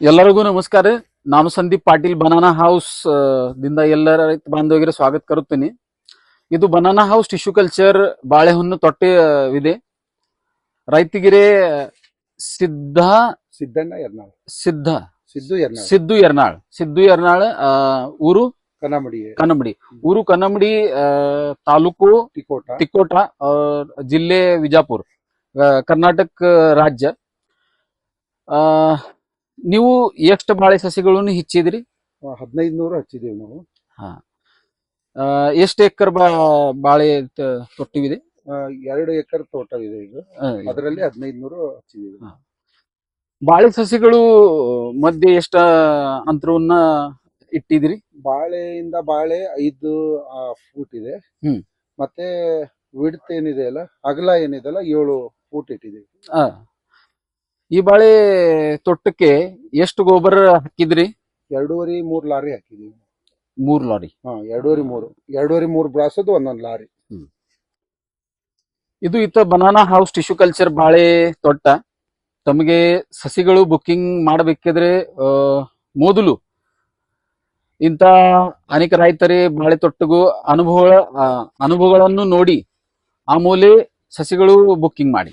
ಎಲ್ಲರಿಗೂ ನಮಸ್ಕಾರ. ನಾನು ಸಂದೀಪ್ ಪಾಟೀಲ್ ಬನಾನಾ ಹೌಸ್ ದಿಂದ ಎಲ್ಲ ರೈತ ಬಾಂಧವರಿಗೆ ಸ್ವಾಗತ ಕರುತ್ತೇನೆ. ಇದು ಬನಾನಾ ಹೌಸ್ ಟಿಶ್ಯೂ ಕಲ್ಚರ್ ಬಾಳೆಹಣ್ಣು ತೊಟ್ಟೆ ಇದೆ ರೈತಗಿರೆ ಸಿದ್ಧ ಸಿದ್ದಣ್ಣ ಎರ್ನಾಳ್. ಸಿದ್ಧ ಸಿದ್ದು ಎರ್ನಾಳ್. ಸಿದ್ದು ಎರ್ನಾಳ್. ಸಿದ್ದು ಎರ್ನಾಳ್ ಊರು ಕನ್ನಮಡಿ ಕನ್ನಂಬಡಿ ಊರು ಕನ್ನಂಬಡಿ ಆ, ತಾಲೂಕು ಟಿಕೋಟ ತಿಕೋಟ ಜಿಲ್ಲೆ ವಿಜಾಪುರ ಕರ್ನಾಟಕ ರಾಜ್ಯ. ಆ, ನೀವು ಎಷ್ಟು ಬಾಳೆ ಸಸಿಗಳನ್ನು ಹೆಚ್ಚಿದ್ರಿ? ಹದಿನೈದು ನೂರು ಹಚ್ಚಿದೀವಿ ನಾವು. ಆ, ಎಷ್ಟು ಎಕರ್ ಬಾಳೆ ತೊಟ್ಟಿವಿದೆ? ಎರಡು ಎಕರೆ ತೋಟ ಇದೆ. ಇದು. ಅದರಲ್ಲಿ ಹದಿನೈದು ನೂರು ಹಚ್ಚಿದೀವಿ ಬಾಳೆ ಸಸಿಗಳು ಮಧ್ಯೆ ಎಷ್ಟ ಅಂತರವನ್ನ ಇಟ್ಟಿದ್ರಿ? ಬಾಳೆಯಿಂದ ಬಾಳೆ ಐದು ಫೂಟ್ ಇದೆ. ಮತ್ತೆ ವಿಡ್ತ್ ಏನಿದೆ ಅಲ್ಲ ಅಗಲ ಏನಿದೆ ಅಲ್ಲ ಏಳು ಫೂಟ್ ಇಟ್ಟಿದ್ದೀವಿ. ಈ ಬಾಳೆ ತೊಟ್ಟಕ್ಕೆ ಎಷ್ಟು ಗೊಬ್ಬರ ಹಾಕಿದ್ರಿ? ಎರಡೂವರೆ ಮೂರು ಲಾರಿ ಹಾಕಿದೀವಿ. ಮೂರ್ ಲಾರಿ. ಹಾ ಎರಡೂವರೆ ಮೂರು. ಎರಡೂವರೆ ಮೂರು ಬ್ರಾಸದು ಒಂದೊಂದು ಲಾರಿ. ಇದು ಇತ್ತ ಬನಾನಾ ಹೌಸ್ ಟಿಶ್ಯೂ ಕಲ್ಚರ್ ಬಾಳೆ ತೋಟ ತಮಗೆ ಸಸಿಗಳು ಬುಕ್ಕಿಂಗ್ ಮಾಡಬೇಕಿದ್ರೆ ಮೊದಲು ಇಂಥ ಅನೇಕ ರೈತರೇ ಬಾಳೆ ತೊಟ್ಟಗೂ ಅನುಭವ ಅನುಭವಗಳನ್ನು ನೋಡಿ ಆ ಮೂಲೆ ಸಸಿಗಳು ಬುಕ್ಕಿಂಗ್ ಮಾಡಿ.